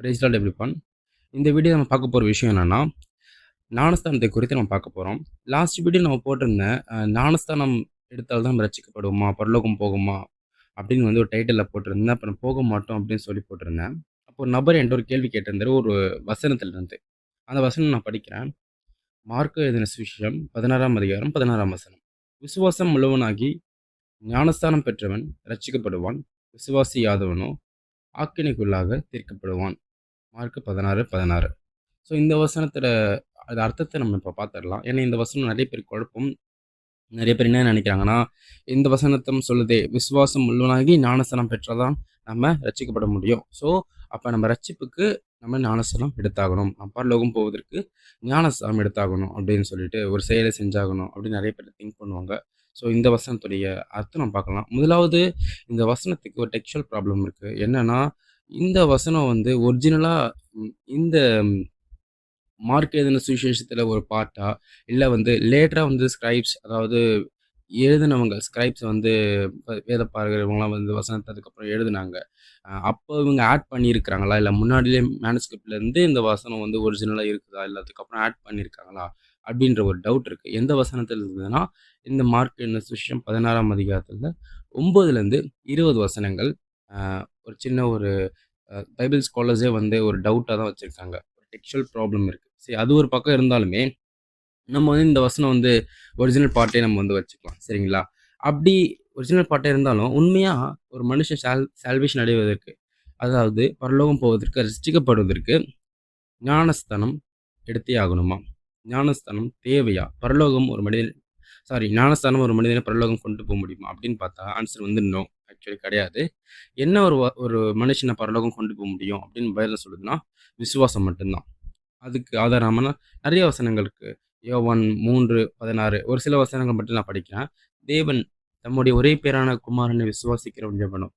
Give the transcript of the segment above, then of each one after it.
Price Lord இந்த video நம்ம பார்க்க போகிற விஷயம் என்னென்னா ஞானஸ்தானத்தை குறித்து நம்ம பார்க்க போகிறோம் லாஸ்ட் வீடியோ நம்ம போட்டிருந்தேன் ஞானஸ்தானம் எடுத்தால் தான் நம்ம ரட்சிக்கப்படுவோமா பரலோகம் போகுமா? அப்படின்னு வந்து ஒரு டைட்டிலில் போட்டிருந்தேன். அப்புறம் போக மாட்டோம் அப்படின்னு சொல்லி போட்டிருந்தேன். அப்போ ஒரு நபர் என்கிட்ட ஒரு கேள்வி கேட்டிருந்தார். ஒரு வசனத்துலேருந்து. அந்த வசனம் நான் படிக்கிறேன். மார்க்க எழுதின சுவிஷம் பதினாறாம் அதிகாரம் பதினாறாம் வசனம். விசுவாசம் உள்ளவனாகி ஞானஸ்தானம் பெற்றவன் ரட்சிக்கப்படுவான் விசுவாசி யாதவனோ ஆக்கினைக்குள்ளாக தீர்க்கப்படுவான். மார்க் பதினாறு பதினாறு. ஸோ இந்த வசனத்தில் அது அர்த்தத்தை நம்ம இப்போ பார்த்துடலாம் ஏன்னா இந்த வசனம் நிறைய பேர் குழப்பம். நிறைய பேர் என்ன நினைக்கிறாங்கன்னா இந்த வசனத்தம் சொல்லுதே விசுவாசம் உள்ளவனாகி ஞானசனம் பெற்றாதான் நம்ம ரச்சிக்கப்பட முடியும். ஸோ அப்போ நம்ம ரட்சிப்புக்கு நம்ம ஞானஸ்தானம் எடுத்தாகணும். பரலோகம் போவதற்கு ஞானஸ்தானம் எடுத்தாகணும் அப்படின்னு சொல்லிட்டு ஒரு செயலை செஞ்சாகணும் அப்படின்னு நிறைய பேர் திங்க் பண்ணுவாங்க. ஸோ இந்த வசனத்துடைய அர்த்தம் நம்ம பார்க்கலாம். முதலாவது இந்த வசனத்துக்கு ஒரு டெக்ஸ்டுவல் ப்ராப்ளம் இருக்குது என்னன்னா இந்த வசனம் வந்து ஒரிஜினலாக இந்த மார்க் எழுதின சுவிசேஷத்தில் ஒரு பாட்டா இல்லை வந்து லேட்டராக வந்து ஸ்கிரைப்ஸ் அதாவது எழுதினவங்க ஸ்கிரைப்ஸ் வந்து வேத இவங்களாம் வந்து வசனத்தை அதுக்கப்புறம் எழுதுனாங்க. அப்போ இவங்க ஆட் பண்ணியிருக்கிறாங்களா? இல்லை முன்னாடியே manuscriptல இருந்து இந்த வசனம் வந்து ஒரிஜினலாக இருக்குதா? இல்லை அதுக்கப்புறம் ஆட் பண்ணியிருக்காங்களா? அப்படின்ற ஒரு டவுட் இருக்குது எந்த வசனத்தில் இருந்ததுன்னா இந்த மார்க் என்ன சுஷம் பதினாறாம் அதிகாரத்தில் ஒம்பதுலேருந்து இருபது வசனங்கள் ஒரு சின்ன ஒரு பைபிள் ஸ்காலர்ஸே வந்து ஒரு டவுட்டாக தான் வச்சுருக்காங்க. ஒரு டெக்ஸ்டுவல் ப்ராப்ளம் இருக்குது சரி அது ஒரு பக்கம் இருந்தாலுமே நம்ம வந்து இந்த வசனம் வந்து ஒரிஜினல் பார்ட்டே நம்ம வந்து வச்சுக்கலாம் சரிங்களா? அப்படி ஒரிஜினல் பார்ட்டே இருந்தாலும் உண்மையாக ஒரு மனுஷன் சால் சால்வேஷன் அடைவதற்கு அதாவது பரலோகம் போவதற்கு ரசிக்கப்படுவதற்கு ஞானஸ்தானம் எடுத்தே ஆகணுமா? ஞானஸ்தானம் தேவையா? பரலோகம் ஒரு மனிதன் சாரி ஞானஸ்தானம் ஒரு மனிதனை பரலோகம் கொண்டு போக முடியுமா? அப்படின்னு பார்த்தா ஆன்சர் வந்து நோ ஆக்சுவலி கிடையாது. என்ன ஒரு ஒரு மனுஷனை பரலோகம் கொண்டு போக முடியும் அப்படின்னு பைபிள் சொல்லுதுன்னா விசுவாசம் மட்டும்தான். அதுக்கு ஆதாரமான நிறைய வசனங்கள் இருக்குது யோவான் மூன்று பதினாறு. ஒரு சில வசனங்கள் மட்டும் நான் படிக்கிறேன். தேவன் தம்முடைய ஒரே பேரான குமாரனை விசுவாசிக்கிறவன் ஜெபனும்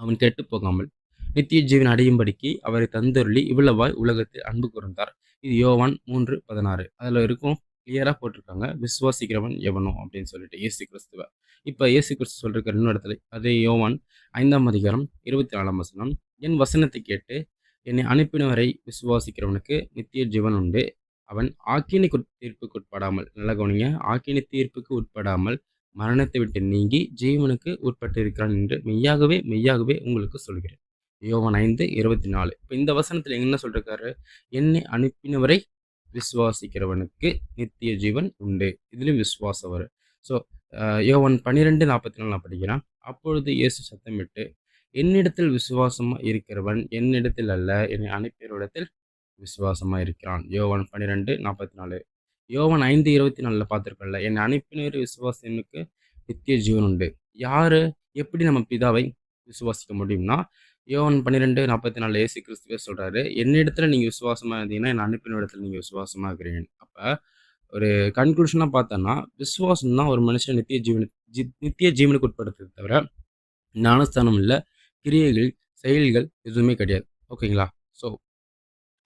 அவன் கெட்டு போகாமல் நித்திய ஜீவன் அடையும்படிக்கு அவரை தந்தருளி இவ்வளவாய் உலகத்தில் அன்பு கூர்ந்தார். இது யோவான் மூன்று பதினாறு. அதில் இருக்கும் கிளியராக போட்டிருக்காங்க விசுவாசிக்கிறவன் எவனோ அப்படின்னு சொல்லிட்டு இயேசு கிறிஸ்துவ. இப்போ இயேசு கிறிஸ்து சொல்லிருக்க இன்னொரு இடத்துல அதே யோவான் ஐந்தாம் அதிகாரம் இருபத்தி நாலாம் வசனம் என் வசனத்தை கேட்டு என்னை அனுப்பினவரை விசுவாசிக்கிறவனுக்கு நித்திய ஜீவன் உண்டு. அவன் ஆக்கினை தீர்ப்புக்கு உட்படாமல் நல்ல கவனிங்க ஆக்கினை தீர்ப்புக்கு உட்படாமல் மரணத்தை விட்டு நீங்கி ஜீவனுக்கு உட்பட்டிருக்கிறான் என்று மெய்யாகவே மெய்யாகவே உங்களுக்கு சொல்கிறேன். யோவன் ஐந்து இருபத்தி நாலு. இப்போ இந்த வசனத்தில் என்ன சொல்றாரு என்னை அனுப்பினவரை விசுவாசிக்கிறவனுக்கு நித்திய ஜீவன் உண்டு. இதுலேயும் விசுவாசம் வரும். ஸோ யோவன் பன்னிரெண்டு நாற்பத்தி நாலு நான் படிக்கிறேன். அப்பொழுது இயேசு சத்தமிட்டு என்னிடத்தில் விசுவாசமாக இருக்கிறவன் என்னிடத்தில் அல்ல என்னை அனுப்பியவரிடத்தில் விசுவாசமாக இருக்கிறான். யோவன் பன்னிரெண்டு நாற்பத்தி நாலு யோவன் ஐந்து இருபத்தி நாலில் பார்த்துருக்கல என்னை அனுப்பினர் விசுவாசனுக்கு நித்திய ஜீவன் உண்டு. யார்? எப்படி நம்ம பிதாவை விசுவாசிக்க முடியும்னா யோவன் பன்னிரெண்டு நாற்பத்தி நாலு ஏசி கிறிஸ்துவே சொல்கிறாரு என்னிடத்துல நீங்கள் விசுவாசமாக இருந்தீங்கன்னா என்னை அனுப்பின இடத்துல நீங்கள் விசுவாசமாக இருக்கிறீங்க. அப்போ ஒரு கன்க்ளூஷனாக பார்த்தோன்னா விசுவாசம் தான் ஒரு மனுஷன் நித்திய ஜீவன ஜி நித்திய ஜீவனுக்கு உட்படுத்துறது தவிர ஞானஸ்தானம் இல்லை கிரியைகள் செயல்கள் எதுவுமே கிடையாது. ஓகேங்களா? ஸோ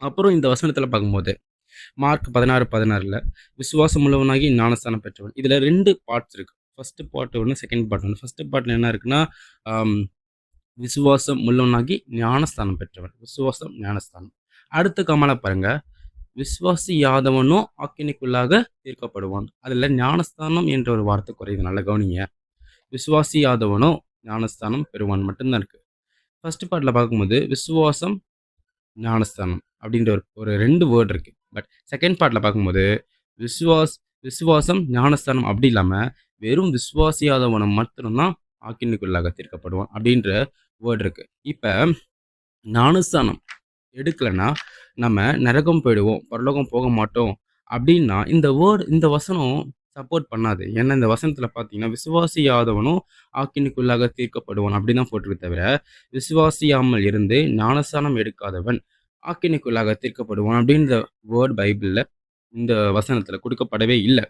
அப்புறம் இந்த வசனத்தில் பார்க்கும்போது மார்க் பதினாறு பதினாறில் விசுவாசம் உள்ளவனாகி ஞானஸ்தானம் பெற்றவன். இதில் ரெண்டு பார்ட்ஸ் இருக்கு. ஃபஸ்ட்டு பார்ட் ஒன்று செகண்ட் பார்ட் ஒன்று ஃபஸ்ட்டு பார்ட்டில் என்ன இருக்குன்னா விசுவாசம் உள்ளவனாகி ஞானஸ்தானம் பெற்றவன். விசுவாசம் ஞானஸ்தானம். அடுத்த கமலை பாருங்கள் விஸ்வாசி யாதவனோ ஆக்கினைக்குள்ளாக தீர்க்கப்படுவான். அதில் ஞானஸ்தானம் என்ற ஒரு வார்த்தை குறையுது. நல்ல கவனிங்க. விசுவாசி யாதவனோ ஞானஸ்தானம் பெறுவான். மட்டும்தான் இருக்குது ஃபர்ஸ்ட் பார்ட்டில் பார்க்கும்போது விசுவாசம் ஞானஸ்தானம் அப்படின்ற ஒரு ஒரு ரெண்டு வேர்ட் இருக்கு. பட் செகண்ட் பார்ட்டில் பார்க்கும்போது விஸ்வாஸ் விசுவாசம் ஞானஸ்தானம் அப்படி இல்லாமல் வெறும் விசுவாசியாதவனம் மட்டும்தான் ஆக்கினைக்குள்ளாக தீர்க்கப்படுவான் அப்படின்ற வேர்ட் இருக்கு. இப்போ ஞானஸ்தானம் எடுக்கலைன்னா நம்ம நரகம் போயிடுவோம் பரலோகம் போக மாட்டோம் அப்படின்னா இந்த வேர்டு இந்த வசனம் சப்போர்ட் பண்ணாது. ஏன்னா இந்த வசனத்தில் பார்த்தீங்கன்னா விசுவாசியாதவனும் ஆக்கினிக்குள்ளாக தீர்க்கப்படுவான். அப்படி தான் போட்டிருக்கு தவிர விசுவாசியாமல் இருந்து ஞானஸ்தானம் எடுக்காதவன் ஆக்கினிக்குள்ளாக தீர்க்கப்படுவான். அப்படின்ற வேர்ட் பைபிளில் இந்த வசனத்தில் கொடுக்கப்படவே இல்லை.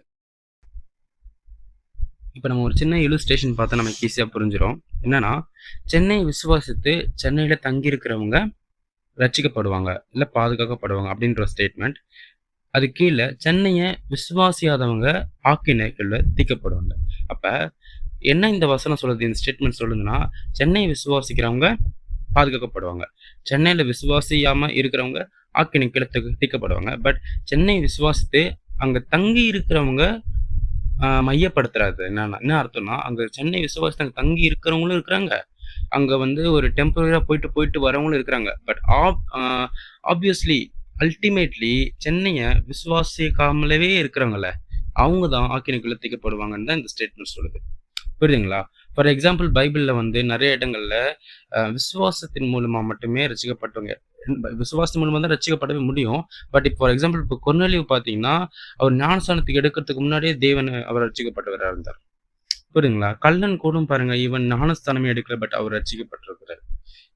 இப்போ நம்ம ஒரு சின்ன இலுஸ்ட்ரேஷன் பார்த்தா நமக்கு ஈஸியாக புரிஞ்சிடும் என்னன்னா சென்னை விசுவாசித்து சென்னையில் தங்கியிருக்கிறவங்க ரட்சிக்கப்படுவாங்க இல்லை பாதுகாக்கப்படுவாங்க அப்படின்ற ஸ்டேட்மெண்ட் அது கீழே சென்னையை விசுவாசியாதவங்க ஆக்கினைக்குள்ள தீக்கப்படுவாங்க. அப்போ என்ன இந்த வசனம் சொல்லுது இந்த ஸ்டேட்மெண்ட் சொல்லுதுன்னா சென்னையை விசுவாசிக்கிறவங்க பாதுகாக்கப்படுவாங்க. சென்னையில் விசுவாசியாம இருக்கிறவங்க ஆக்கினி கீழே தீக்கப்படுவாங்க. பட் சென்னை விசுவாசித்து அங்கே தங்கி இருக்கிறவங்க மையப்படுத்துறாது என்னன்னா என்ன அர்த்தம்னா அங்கே சென்னை விசுவாசத்தை அங்கே தங்கி இருக்கிறவங்களும் இருக்கிறாங்க. அங்கே வந்து ஒரு டெம்பரரியாக போயிட்டு போயிட்டு வரவங்களும் இருக்கிறாங்க. பட் ஆப் ஆப்வியஸ்லி அல்டிமேட்லி சென்னையை விசுவாசிக்காமலவே இருக்கிறவங்கள அவங்க தான் ஆக்கினிக்குள்ள தீக்கப்படுவாங்கன்னு தான் இந்த ஸ்டேட்மெண்ட் சொல்லுது. புரியுதுங்களா? ஃபார் எக்ஸாம்பிள் பைபிளில் வந்து நிறைய இடங்கள்ல விசுவாசத்தின் மூலமாக மட்டுமே ரசிக்கப்பட்டவங்க விசுவாசம் மூலமாக தான் ரசிக்கப்படவே முடியும். பட் இப்போ ஃபார் எக்ஸாம்பிள் இப்போ கொர்னலிவ் பார்த்தீங்கன்னா அவர் ஞானஸ்தானத்துக்கு எடுக்கிறதுக்கு முன்னாடியே தேவன் அவர் ரசிக்கப்பட்டவராக இருந்தார். புரியுதுங்களா? கல்லன் கூடும் பாருங்க இவன் ஞானஸ்தானமே எடுக்கல பட் அவர் ரசிக்கப்பட்டிருக்கிறார்.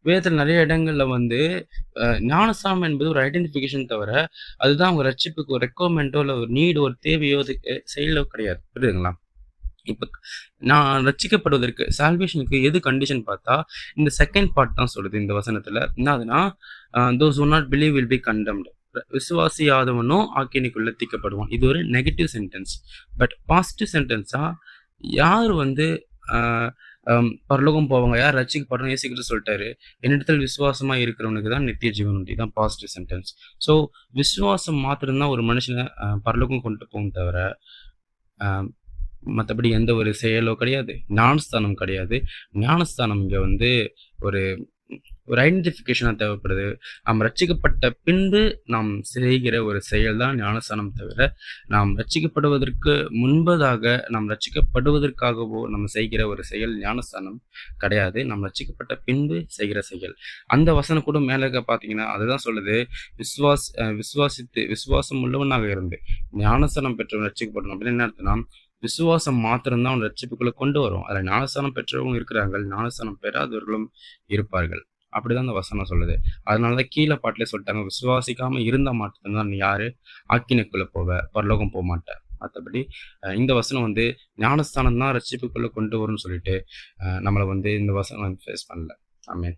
வேதத்தில் நிறைய இடங்களில் வந்து ஞானசாம் என்பது ஒரு ஐடென்டிஃபிகேஷன் தவிர அதுதான் அவங்க ரட்சிப்புக்கு ஒரு ரெக்குவயர்மெண்ட்டோ இல்லை ஒரு நீடு ஒரு தேவையோ அதுக்கு செயலோ கிடையாது. புரியுதுங்களா? இப்போ நான் ரட்சிக்கப்படுவதற்கு சால்வேஷனுக்கு எது கண்டிஷன் பார்த்தா இந்த செகண்ட் பார்ட் தான் சொல்லுது இந்த வசனத்தில். என்னதுன்னா those one not believe will be condemned விசுவாசியாதவனும் ஆக்கினிக்குள்ள தீக்கப்படுவான் இது ஒரு நெகட்டிவ் சென்டென்ஸ் பட் பாசிட்டிவ் சென்டென்ஸாக யார் வந்து பரலோகம் போவாங்க. யார் ரட்சிக்கப்படுறோம் ஏசிக்கிட்டு சொல்லிட்டாரு. என்னிடத்தில் விசுவாசமாக இருக்கிறவனுக்கு தான் நித்திய ஜீவன் உண்டு. இதுதான் பாசிட்டிவ் சென்டென்ஸ் ஸோ விசுவாசம் மாத்திரம்தான் ஒரு மனுஷனை பரலோகம் கொண்டு போகும் தவிர மற்றபடி எந்த ஒரு செயலோ கிடையாது. ஞானஸ்தானம் கிடையாது. ஞானஸ்தானம் இங்கே வந்து ஒரு ஒரு ஐடென்டிஃபிகேஷனாக தேவைப்படுது. நாம் ரட்சிக்கப்பட்ட பின்பு நாம் செய்கிற ஒரு செயல் தான் ஞானஸ்தானம் தவிர நாம் ரட்சிக்கப்படுவதற்கு முன்பதாக நாம் ரட்சிக்கப்படுவதற்காகவோ நம்ம செய்கிற ஒரு செயல் ஞானஸ்தானம் கிடையாது. நாம் ரட்சிக்கப்பட்ட பின்பு செய்கிற செயல். அந்த வசனம் கூட மேலே பார்த்தீங்கன்னா அதுதான் சொல்லுது விசுவாஸ் விஸ்வாசித்து விசுவாசித்து விசுவாசம் உள்ளவனாக இருந்து ஞானஸ்தானம் பெற்றவன் ரட்சிக்கப்படணும் அப்படின்னு என்ன அர்த்தம்னா விசுவாசம் மாத்திரம்தான் அவன் ரட்சிப்புக்குள்ள கொண்டு வரும். அதில் ஞானஸ்தானம் பெற்றவங்களும் இருக்கிறார்கள் ஞானஸ்தானம் பெறாதவர்களும் இருப்பார்கள். அப்படிதான் அந்த வசனம் சொல்லுது. அதனால தான் கீழே பாட்டிலே சொல்லிட்டாங்க விசுவாசிக்காம இருந்த மட்டும்தான் நீ யாரு? ஆக்கினைக்குள்ள போவ பரலோகம் போக மாட்டேன் மற்றபடி இந்த வசனம் வந்து ஞானஸ்தானம் தான் ரட்சிப்புக்குள்ள கொண்டு வரும்னு சொல்லிட்டு நம்மளை வந்து இந்த வசனம் ஃபேஸ் பண்ணல. ஆமே